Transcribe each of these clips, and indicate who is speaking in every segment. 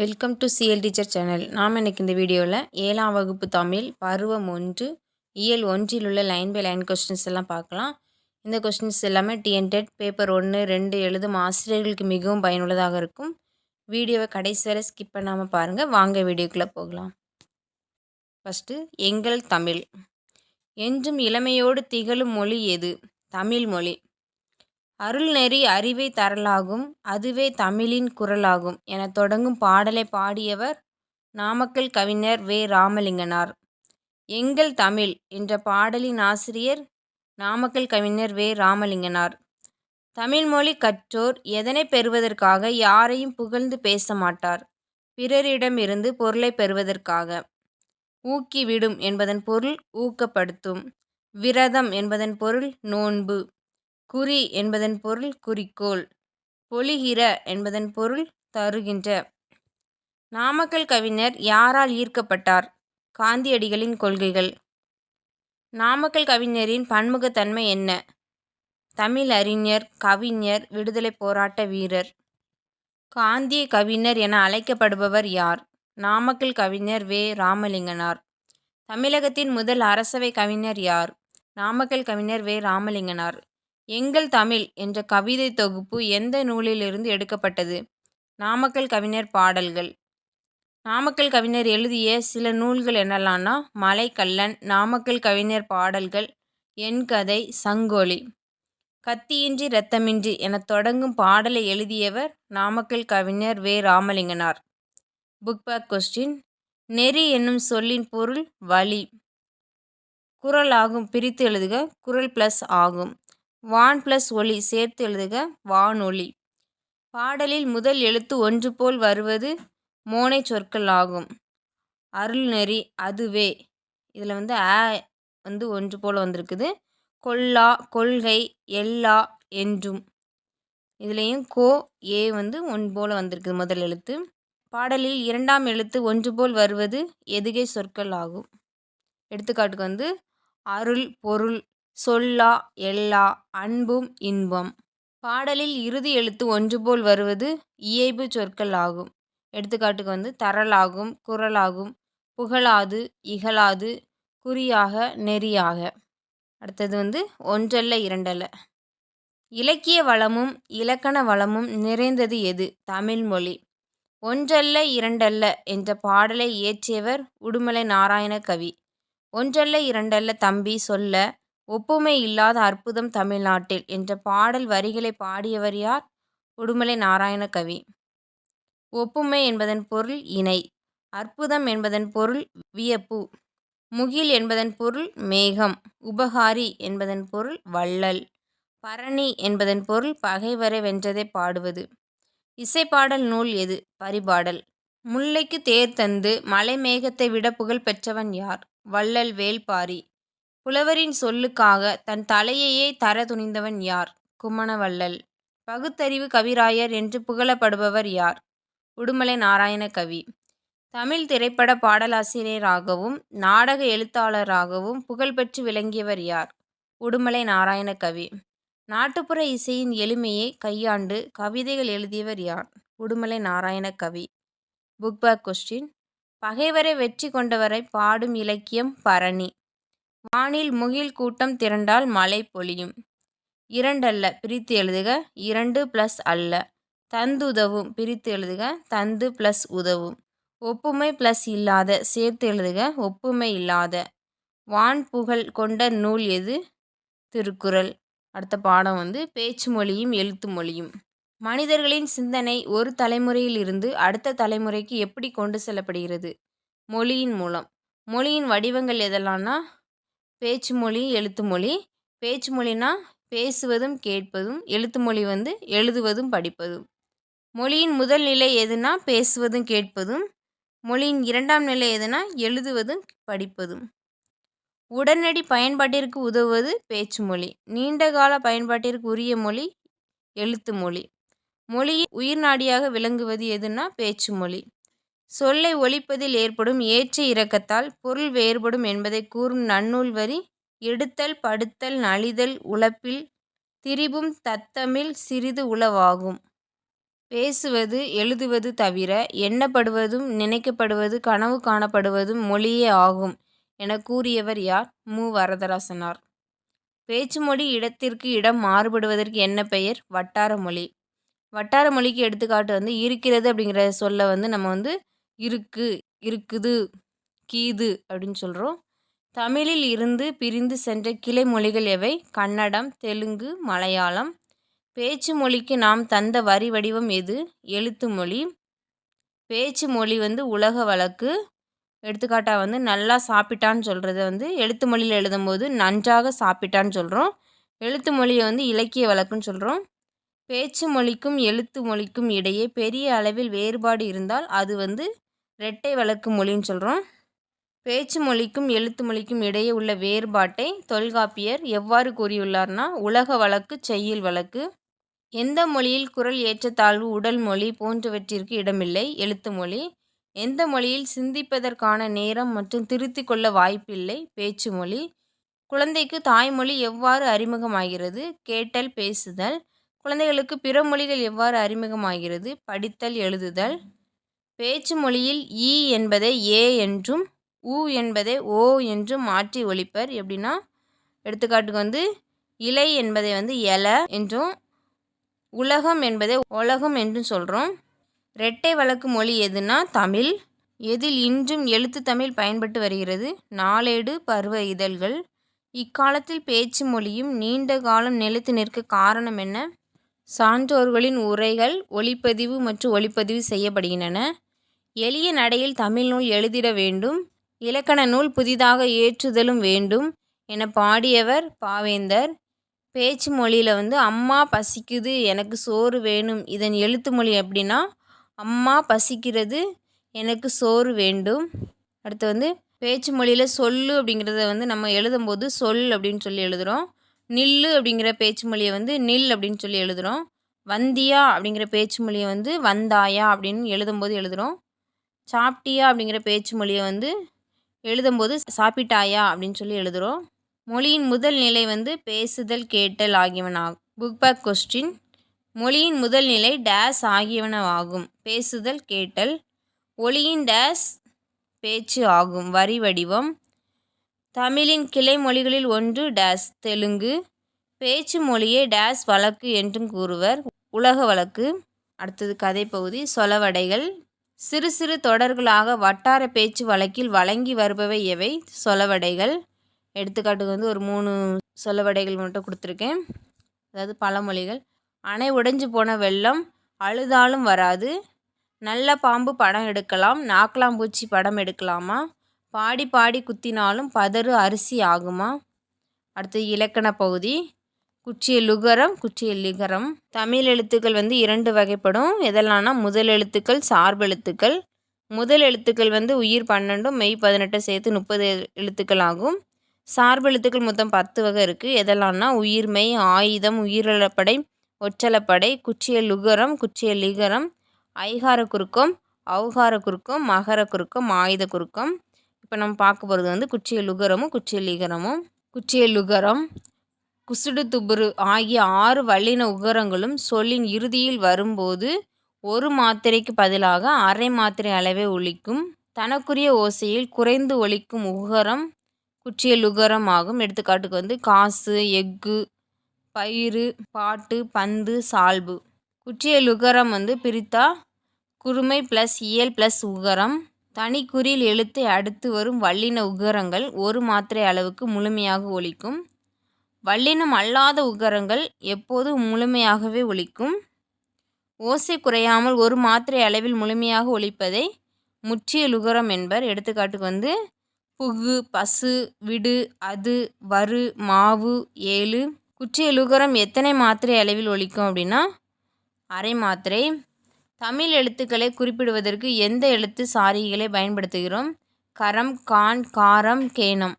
Speaker 1: Welcome to CL teacher channel நாம் எனக்கு இந்த வீடியோவில் ஏழாம் வகுப்பு தமிழ் பருவம் ஒன்று இயல் ஒன்றில் உள்ள லைன் பை லைன் கொஸ்டின்ஸ் எல்லாம் பார்க்கலாம். இந்த கொஸ்டின்ஸ் எல்லாமே டிஎன்டெட் பேப்பர் ஒன்று ரெண்டு எழுதும் ஆசிரியர்களுக்கு மிகவும் பயனுள்ளதாக இருக்கும். வீடியோவை கடைசி வரை ஸ்கிப் பண்ணாமல் பாருங்கள் வாங்க வீடியோக்குள்ளே போகலாம். ஃபஸ்ட்டு எங்கள் தமிழ். என்றும் இளமையோடு திகழும் மொழி எது? தமிழ் மொழி. அருள்நெறி அறிவை தரலாகும் அதுவே தமிழின் குரலாகும் என தொடங்கும் பாடலை பாடியவர் நாமக்கல் கவிஞர் வே. ராமலிங்கனார். எங்கள் தமிழ் என்ற பாடலின் ஆசிரியர் நாமக்கல் கவிஞர் வே. ராமலிங்கனார். தமிழ்மொழி கற்றோர் எதனை பெறுவதற்காக யாரையும் புகழ்ந்து பேச மாட்டார். பிறரிடமிருந்து பொருளை பெறுவதற்காக. ஊக்கிவிடும் என்பதன் பொருள் ஊக்கப்படுத்தும். விரதம் என்பதன் பொருள் நோன்பு. குறி என்பதன் பொருள் குறிக்கோள். பொழிகிற என்பதன் பொருள் தருகின்ற. நாமக்கல் கவிஞர் யாரால் ஈர்க்கப்பட்டார்? காந்தியடிகளின் கொள்கைகள். நாமக்கல் கவிஞரின் பன்முகத்தன்மை என்ன? தமிழ் அறிஞர் கவிஞர் விடுதலை போராட்ட வீரர். காந்திய கவிஞர் என அழைக்கப்படுபவர் யார்? நாமக்கல் கவிஞர் வே. ராமலிங்கனார். தமிழகத்தின் முதல் அரசவை கவிஞர் யார்? நாமக்கல் கவிஞர் வே. ராமலிங்கனார். எங்கள் தமிழ் என்ற கவிதை தொகுப்பு எந்த நூலிலிருந்து எடுக்கப்பட்டது? நாமக்கல் கவிஞர் பாடல்கள். நாமக்கல் கவிஞர் எழுதிய சில நூல்கள் என்னலான்னா மலைக்கல்லன் நாமக்கல் கவிஞர் பாடல்கள் என் கதை சங்கோலி. கத்தியின்றி இரத்தமின்றி என தொடங்கும் பாடலை எழுதியவர் நாமக்கல் கவிஞர் வே. ராமலிங்கனார். புக் பேக் கொஸ்டின் நெறி என்னும் சொல்லின் பொருள் வழி குரல் ஆகும் பிரித்து எழுதுக. குரல் ப்ளஸ் ஆகும். வான் ப்ளஸ் ஒளி சேர்த்து எழுதுக வானொலி பாடலில் முதல் எழுத்து ஒன்று போல் வருவது மோனை சொற்கள் ஆகும். அருள்நெறி அதுவே. இதில் வந்து ஆ வந்து ஒன்று போல் வந்திருக்குது. கொல்லா கொள்கை எல்லா என்றும். இதுலேயும் கோ ஏ வந்து ஒன் போல் வந்திருக்குது முதல் எழுத்து. பாடலில் இரண்டாம் எழுத்து ஒன்று போல் வருவது எதுகை சொற்கள் ஆகும். எடுத்துக்காட்டுக்கு வந்து அருள் பொருள் சொல்லா எல்லா அன்பும் இன்பம். பாடலில் இறுதி எழுத்து ஒன்று போல் வருவது இயைபு சொற்கள் ஆகும் எடுத்துக்காட்டுக்கு வந்து தரலாகும் குரலாகும் புகழாது இகழாது குறியாக நெறியாக. அடுத்தது வந்து ஒன்றல்ல இரண்டல்ல. இலக்கிய வளமும் இலக்கண வளமும் நிறைந்தது எது? தமிழ்மொழி ஒன்றல்ல இரண்டல்ல என்ற பாடலை இயற்றியவர் உடுமலை நாராயண கவி. ஒன்றல்ல இரண்டல்ல தம்பி சொல்ல ஒப்புமை இல்லாத அற்புதம் தமிழ்நாட்டில் என்ற பாடல் வரிகளை பாடியவர் யார்? உடுமலை நாராயண கவி ஒப்புமை என்பதன் பொருள் இணை அற்புதம் என்பதன் பொருள் வியப்பு முகில் என்பதன் பொருள் மேகம் உபகாரி என்பதன் பொருள் வள்ளல் பரணி என்பதன் பொருள் பகைவரை வென்றதை பாடுவது. இசைப்பாடல் நூல் எது? பரிபாடல். முல்லைக்கு தேர் தந்து மலை மேகத்தை விட புகழ் பெற்றவன் யார்? வள்ளல் வேல்பாரி. புலவரின் சொல்லுக்காக தன் தலையையே தர துணிந்தவன் யார்? குமணவள்ளல். பகுத்தறிவு கவிராயர் என்று புகழப்படுபவர் யார்? உடுமலை நாராயண கவி. தமிழ் திரைப்பட பாடலாசிரியராகவும் நாடக எழுத்தாளராகவும் புகழ்பெற்று விளங்கியவர் யார்? உடுமலை நாராயண கவி. நாட்டுப்புற இசையின் எளிமையை கையாண்டு கவிதைகள் எழுதியவர் யார்? Udumalai Narayana Kavi. Book back question பகைவரை வெற்றி கொண்டவரை பாடும் இலக்கியம் பரணி. வானில் முகில் கூட்டம் திரண்டால் மழை பொழியும். இரண்டல்ல பிரித்து எழுதுக. இரண்டு ப்ளஸ் அல்ல. தந்து உதவும் பிரித்து எழுதுக. தந்து ப்ளஸ் உதவும். ஒப்புமை ப்ளஸ் இல்லாத சேர்த்து எழுதுக. ஒப்புமை இல்லாத. வான் புகழ் கொண்ட நூல் எது? திருக்குறள். அடுத்த பாடம் வந்து பேச்சு மொழியும் எழுத்து மொழியும். மனிதர்களின் சிந்தனை ஒரு தலைமுறையில் இருந்து அடுத்த தலைமுறைக்கு எப்படி கொண்டு செல்லப்படுகிறது? மொழியின் மூலம். மொழியின் வடிவங்கள் எதெல்லாம்னா பேச்சு மொழி எழுத்து மொழி. பேச்சு மொழினா பேசுவதும் கேட்பதும் எழுத்து மொழி வந்து எழுதுவதும் படிப்பதும். மொழியின் முதல் நிலை எதுனா பேசுவதும் கேட்பதும். மொழியின் இரண்டாம் நிலை எதுனா எழுதுவதும் படிப்பதும். உடனடி பயன்பாட்டிற்கு உதவுவது பேச்சு மொழி. நீண்டகால பயன்பாட்டிற்கு உரிய மொழி எழுத்து மொழி. மொழியின் உயிர்நாடியாக விளங்குவது எதுனா பேச்சு மொழி. சொல்லை ஒழிப்பதில் ஏற்படும் ஏற்ற இறக்கத்தால் பொருள் வேறுபடும் என்பதை கூறும் நன்னூல் வரி எடுத்தல் படுத்தல் நலிதல் உழப்பில் திரிபும் தத்தமிழ் சிறிது உளவாகும். பேசுவது எழுதுவது தவிர எண்ணப்படுவதும் நினைக்கப்படுவது கனவு காணப்படுவதும் மொழியே ஆகும் என கூறியவர் யார்? மு. வரதராசனார். பேச்சு மொழி இடத்திற்கு இடம் மாறுபடுவதற்கு என்ன பெயர்? வட்டார மொழி. வட்டார மொழிக்கு எடுத்துக்காட்டு வந்து இருக்கிறது அப்படிங்கிற சொல்ல வந்து நம்ம வந்து இருக்கு இருக்குது கீது அப்படின்னு சொல்கிறோம் தமிழில் இருந்து பிரிந்து சென்ற கிளை மொழிகள் எவை? கன்னடம் தெலுங்கு மலையாளம். பேச்சு மொழிக்கு நாம் தந்த வரி வடிவம் எது? எழுத்து மொழி. பேச்சு மொழி வந்து உலக வழக்கு. எடுத்துக்காட்டாக வந்து நல்லா சாப்பிட்டான்னு சொல்கிறத வந்து எழுத்து மொழியில் எழுதும்போது நன்றாக சாப்பிட்டான்னு சொல்கிறோம் எழுத்து மொழியை வந்து இலக்கிய வழக்குன்னு சொல்கிறோம் பேச்சு மொழிக்கும் எழுத்து மொழிக்கும் இடையே பெரிய அளவில் வேறுபாடு இருந்தால் அது வந்து இரட்டை வழக்கு மொழின்னு சொல்கிறோம் பேச்சு மொழிக்கும் எழுத்து மொழிக்கும் இடையே உள்ள வேறுபாட்டை தொல்காப்பியர் எவ்வாறு கூறியுள்ளார்னா உலக வழக்கு செய்யுள் வழக்கு. எந்த மொழியில் குரல் ஏற்றத்தாழ்வு உடல் மொழி போன்றவற்றிற்கு இடமில்லை எழுத்து மொழி. எந்த மொழியில் சிந்திப்பதற்கான நேரம் மற்றும் திருத்தி கொள்ள வாய்ப்பில்லை பேச்சு மொழி. குழந்தைக்கு தாய்மொழி எவ்வாறு அறிமுகமாகிறது கேட்டல் பேசுதல். குழந்தைகளுக்கு பிற மொழிகள் எவ்வாறு அறிமுகமாகிறது? படித்தல் எழுதுதல். பேச்சு மொழியில் ஈ என்பதை ஏ என்றும் உ என்பதை ஓ என்றும் மாற்றி ஒழிப்பர். எப்படின்னா எடுத்துக்காட்டுக்கு வந்து இலை என்பதை வந்து எல என்றும் உலகம் என்பதை உலகம் என்றும் சொல்கிறோம் இரட்டை வழக்கு மொழி எதுனா தமிழ். எதில் இன்றும் எழுத்து தமிழ் பயன்பட்டு வருகிறது? நாளேடு பருவ இதழ்கள். இக்காலத்தில் பேச்சு மொழியும் நீண்ட காலம் நிலைத்து நிற்க காரணம் என்ன? சான்றோர்களின் உரைகள் ஒளிப்பதிவு மற்றும் ஒளிப்பதிவு செய்யப்படுகின்றன. எளிய நடையில் தமிழ் நூல் எழுதிட வேண்டும். இலக்கண நூல் புதிதாக ஏற்றுதலும் வேண்டும் என பாடியவர் பாவேந்தர். பேச்சு மொழியில் வந்து அம்மா பசிக்குது எனக்கு சோறு வேணும். இதன் எழுத்து மொழி எப்படின்னா அம்மா பசிக்கிறது எனக்கு சோறு வேண்டும். அடுத்து வந்து பேச்சு மொழியில் சொல்லு அப்படிங்கிறத வந்து நம்ம எழுதும்போது சொல் அப்படின்னு சொல்லி எழுதுகிறோம் நில்லு அப்படிங்கிற பேச்சு மொழியை வந்து நில் அப்படின்னு சொல்லி எழுதுகிறோம் வந்தியா அப்படிங்கிற பேச்சு மொழியை வந்து வந்தாயா அப்படின்னு எழுதும்போது எழுதுகிறோம் சாப்பிட்டியா அப்படிங்கிற பேச்சு மொழியை வந்து எழுதும்போது சாப்பிட்டாயா அப்படின்னு சொல்லி எழுதுகிறோம் மொழியின் முதல் நிலை வந்து பேசுதல் கேட்டல் ஆகியவனாகும். புக் பேக் கொஸ்டின் மொழியின் முதல் நிலை டேஸ் ஆகியவனவாகும். பேசுதல் கேட்டல். ஒளியின் டேஸ் பேச்சு ஆகும். வரி வடிவம். தமிழின் கிளை மொழிகளில் ஒன்று டேஸ் தெலுங்கு. பேச்சு மொழியே டேஸ் வழக்கு என்றும் கூறுவர். உலக வழக்கு. அடுத்தது கதை பகுதி. சொலவடைகள். சிறு சிறு தொடர்களாக வட்டார பேச்சு வழக்கில் வழங்கி வருபவை எவை? சொலவடைகள். எடுத்துக்காட்டுக்கு வந்து ஒரு மூணு சொலவடைகள் மட்டும் கொடுத்துருக்கேன். அதாவது பழமொழிகள். அணை உடைஞ்சு போன வெள்ளம் அழுதாலும் வராது. நல்ல பாம்பு படம் எடுக்கலாம். நாக்கலாம்பூச்சி படம் எடுக்கலாமா? பாடி பாடி குத்தினாலும் பதறு அரிசி ஆகுமா? அடுத்து இலக்கண பகுதி. குச்சிய லுகரம் குச்சிய லிகரம். தமிழ் எழுத்துக்கள் வந்து இரண்டு வகைப்படும். எதெல்லாம்னா முதல் எழுத்துக்கள் சார்பு எழுத்துக்கள். முதல் எழுத்துக்கள் வந்து உயிர் பன்னெண்டும் மெய் பதினெட்டு சேர்த்து முப்பது எழுத்துக்கள் ஆகும். சார்பு எழுத்துக்கள் மொத்தம் பத்து வகை இருக்குது எதெல்லாம்னா உயிர்மை ஆயுதம் உயிரிழப்படை ஒற்றலப்படை குச்சிய லுகரம் குச்சிய லிகரம். ஐகார குறுக்கம் அவுகார குறுக்கம் மகர குறுக்கம் ஆயுத குறுக்கம். இப்போ நம்ம பார்க்க போகிறது வந்து குச்சிய லுகரமும் குச்சிய லிகரமும். குச்சிய லுகரம் குசுடு துபுரு ஆகிய ஆறு வல்லின உகரங்களும் சொல்லின் இறுதியில் வரும்போது ஒரு மாத்திரைக்கு பதிலாக அரை மாத்திரை அளவே ஒழிக்கும் தனக்குரிய ஓசையில் குறைந்து ஒழிக்கும் உகரம் குச்சிய லுகரம் ஆகும். எடுத்துக்காட்டுக்கு வந்து காசு எஃகு பயிறு பாட்டு பந்து சால்பு. குச்சிய லுகரம் வந்து பிரித்தா குருமை ப்ளஸ் இயல் ப்ளஸ் உகரம். தனிக்குறில் எழுத்தை அடுத்து வரும் வல்லின உகரங்கள் ஒரு மாத்திரை அளவுக்கு முழுமையாக ஒழிக்கும் வல்லினம் அல்லாத உகரங்கள் எப்போதும் முழுமையாகவே ஒழிக்கும் ஓசை குறையாமல் ஒரு மாத்திரை அளவில் முழுமையாக ஒழிப்பதை முற்றியல் லுகரம் என்பர். எடுத்துக்காட்டுக்கு வந்து புகு பசு விடு அது வறு மாவு ஏழு. குற்றிய லுகரம் எத்தனை மாத்திரை அளவில் ஒழிக்கும் அப்படின்னா அரை மாத்திரை தமிழ் எழுத்துக்களை குறிப்பிடுவதற்கு எந்த எழுத்து சாரிகளை பயன்படுத்துகிறோம்? கரம் கான் காரம் கேனம்.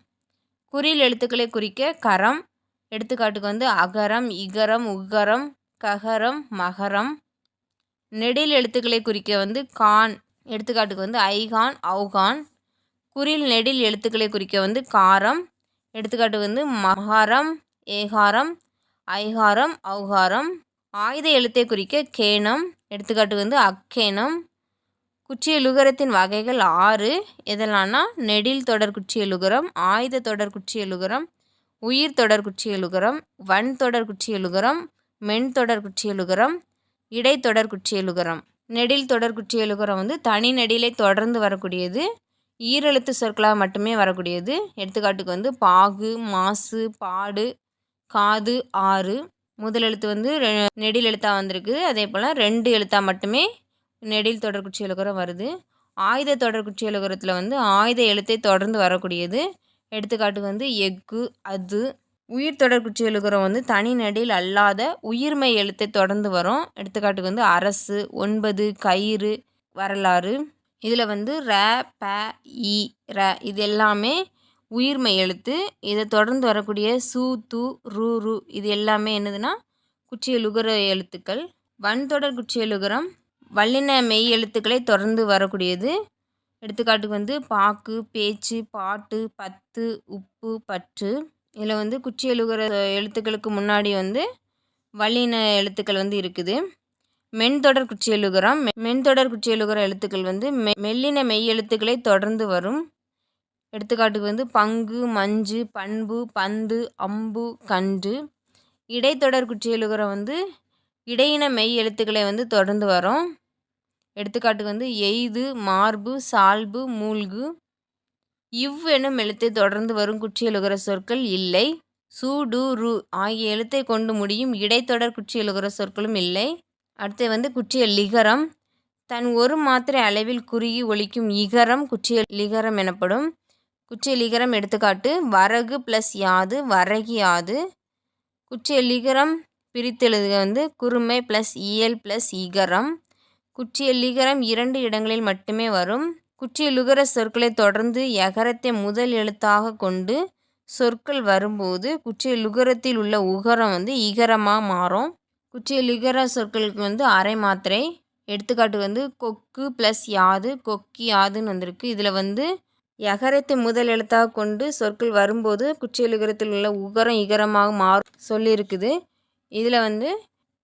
Speaker 1: குறில் எழுத்துக்களை குறிக்க கரம் எடுத்துக்காட்டுக்கு வந்து அகரம் இகரம் உகரம் ககரம் மகரம். நெடில் எழுத்துக்களை குறிக்க வந்து கான் எடுத்துக்காட்டுக்கு வந்து ஐகான் அவுகான். குறில் நெடில் எழுத்துக்களை குறிக்க வந்து காரம் எடுத்துக்காட்டுக்கு வந்து மகாரம் ஏகாரம் ஐகாரம் அவுகாரம். ஆயுத எழுத்தை குறிக்க கேனம் எடுத்துக்காட்டுக்கு வந்து அக்கேனம் குச்சியலுகரத்தின் வகைகள் ஆறு. எதெல்லாம்னா நெடில் தொடர் குச்சியலுகரம் ஆயுத தொடர் குச்சியலுகரம் உயிர் தொடர் குச்சியலுகரம் வன் தொடர் குச்சியலுகரம் மென் தொடர் குற்றியலுகரம் இடைத்தொடர் குச்சியலுகரம் நெடில் தொடர் குச்சியலுகரம் வந்து தனி நெடிலை தொடர்ந்து வரக்கூடியது. ஈரெழுத்து சொற்களாக மட்டுமே வரக்கூடியது. எடுத்துக்காட்டுக்கு வந்து பாகு மாசு பாடு காது ஆறு. முதல் எழுத்து வந்து ரெ- நெடில் எழுத்தாக வந்திருக்கு. அதே போல் ரெண்டு எழுத்தாக மட்டுமே நெடில் தொடர்குச்சி குற்றியலுகரம் வருது. ஆயுத தொடர்குச்சி எழுகுறத்தில் வந்து ஆயுத எழுத்தை தொடர்ந்து வரக்கூடியது. எடுத்துக்காட்டுக்கு வந்து எஃகு அது. உயிர் தொடர்குச்சி எழுகுறம் வந்து தனி நெடில் அல்லாத உயிர்மெய் எழுத்தை தொடர்ந்து வரும். எடுத்துக்காட்டுக்கு வந்து அரசு ஒன்பது கயிறு வரலாறு. இதில் வந்து ர ப இ ர இது எல்லாமே உயிர்மை எழுத்து இதை தொடர்ந்து வரக்கூடிய சு து ரு ரு இது எல்லாமே என்னதுன்னா குச்சியலுகர எழுத்துக்கள். வன்தொடர் குச்சியலுகரம் வல்லின மெய் எழுத்துக்களை தொடர்ந்து வரக்கூடியது. எடுத்துக்காட்டுக்கு வந்து பாக்கு பேச்சு பாட்டு பத்து உப்பு பற்று. இதில் வந்து குற்றியலுகர எழுத்துக்களுக்கு முன்னாடி வந்து வல்லின எழுத்துக்கள் வந்து இருக்குது. மென்தொடர் குச்சி மெ- மென்தொடர் குற்றியலுகர எழுத்துக்கள் வந்து மெ மெல்லின மெய் எழுத்துக்களை தொடர்ந்து வரும். எடுத்துக்காட்டுக்கு வந்து பங்கு மஞ்சு பண்பு பந்து அம்பு கன்று. இடைத்தொடர் குற்றியலுகரம் வந்து இடையின மெய் எழுத்துக்களை வந்து தொடர்ந்து வரும். எடுத்துக்காட்டுக்கு வந்து எய்து மார்பு சால்பு மூழ்கு. இவ் எனும் எழுத்தை தொடர்ந்து வரும் குற்றியலுகிற சொற்கள் இல்லை. சு டு ரு ஆகிய எழுத்தை கொண்டு முடியும் இடைத்தொடர் குற்றியலுகர சொற்களும் இல்லை. அடுத்து வந்து குற்றிய லிகரம். தன் ஒரு மாத்திரை அளவில் குறுகி ஒலிக்கும் இகரம் குற்றிய லிகரம் எனப்படும். குற்றிய லிகரம் எடுத்துக்காட்டு வரகு ப்ளஸ் யாது வரகி யாது? குச்சியலிகரம் பிரித்தெழுதுக வந்து குறுமை ப்ளஸ் இயல் ப்ளஸ் இகரம். குச்சியலிகரம் இரண்டு இடங்களில் மட்டுமே வரும். குச்சியலுகர சொற்களை தொடர்ந்து எகரத்தை முதல் எழுத்தாக கொண்டு சொற்கள் வரும்போது குச்சியலுகரத்தில் உள்ள உகரம் வந்து இகரமாக மாறும். குற்றிய லிகர சொற்களுக்கு வந்து அரை மாத்திரை. எடுத்துக்காட்டு வந்து கொக்கு ப்ளஸ் யாது கொக்கி யாதுன்னு வந்திருக்கு. இதில் வந்து எகரத்தை முதல் எழுத்தாக கொண்டு சொற்கள் வரும்போது குச்சியலுகரத்தில் உள்ள உகரம் இகரமாக மாறும் சொல்லியிருக்குது. இதில் வந்து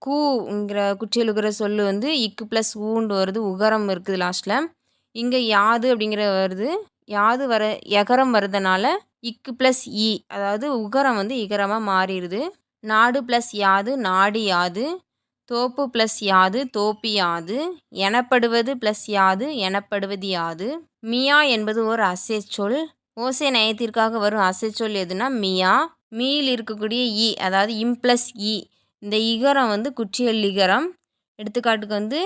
Speaker 1: கூங்கிற குற்றியலுகர சொல்லு வந்து இக்கு ப்ளஸ் ஊண்டு வருது உகரம் இருக்குது லாஸ்ட்டில் இங்கே யாது அப்படிங்கிற வருது. யாது வர எகரம் வர்றதுனால இக்கு ப்ளஸ் இ அதாவது உகரம் வந்து இகரமாக மாறிடுது. நாடு ப்ளஸ் யாது நாடு யாது. தோப்பு ப்ளஸ் யாது தோப்பி யாது எனப்படுவது ப்ளஸ் யாது எனப்படுவது யாது. மியா என்பது ஒரு அசைச்சொல். ஓசை நயத்திற்காக வரும் அசைச்சொல் எதுனா மியா. மீயில் இருக்கக்கூடிய இ அதாவது இம்ப்ளஸ் இ. இந்த இகரம் வந்து குற்றியல் இகரம். எடுத்துக்காட்டுக்கு வந்து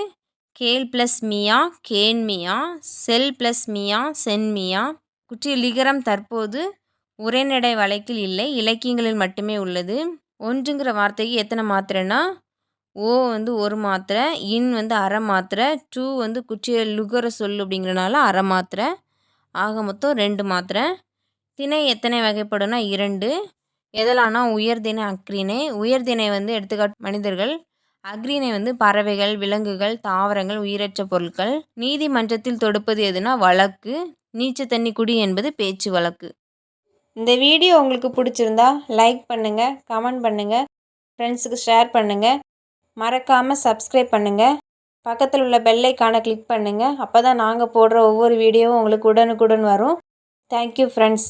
Speaker 1: கேல் ப்ளஸ் மியா கேன் மியா செல் ப்ளஸ் மியா சென்மியா குற்றியல் இகரம் தற்போது உரைநடை வழக்கில் இல்லை இலக்கியங்களில் மட்டுமே உள்ளது. ஒன்றுங்கிற வார்த்தைக்கு எத்தனை மாத்திரைன்னா ஓ வந்து ஒரு மாத்திரை இன் வந்து அரை மாத்திரை டூ வந்து குச்சியை லுகர சொல் அப்படிங்கிறனால அரை மாத்திரை ஆக மொத்தம் ரெண்டு மாத்திரை. திணை எத்தனை வகைப்படும்னா இரண்டு. எதலானா உயர்தினை அக்ரிணை. உயர்தினை வந்து எடுத்துக்காட்டு மனிதர்கள் அக்ரிணை வந்து பறவைகள் விலங்குகள் தாவரங்கள் உயிரற்ற பொருட்கள். நீதிமன்றத்தில் தொடுப்பது எதுனா வழக்கு. நீச்ச தண்ணி குடி என்பது பேச்சு வழக்கு. இந்த வீடியோ உங்களுக்கு பிடிச்சிருந்தா லைக் பண்ணுங்கள் கமெண்ட் பண்ணுங்கள் ஃப்ரெண்ட்ஸுக்கு ஷேர் பண்ணுங்கள் மறக்காமல் சப்ஸ்கிரைப் பண்ணுங்கள் பக்கத்தில் உள்ள பெல்லைக்கான கிளிக் பண்ணுங்கள் அப்போ தான் நாங்கள் போடுற ஒவ்வொரு வீடியோவும் உங்களுக்கு உடனுக்குடன் வரும். Thank you friends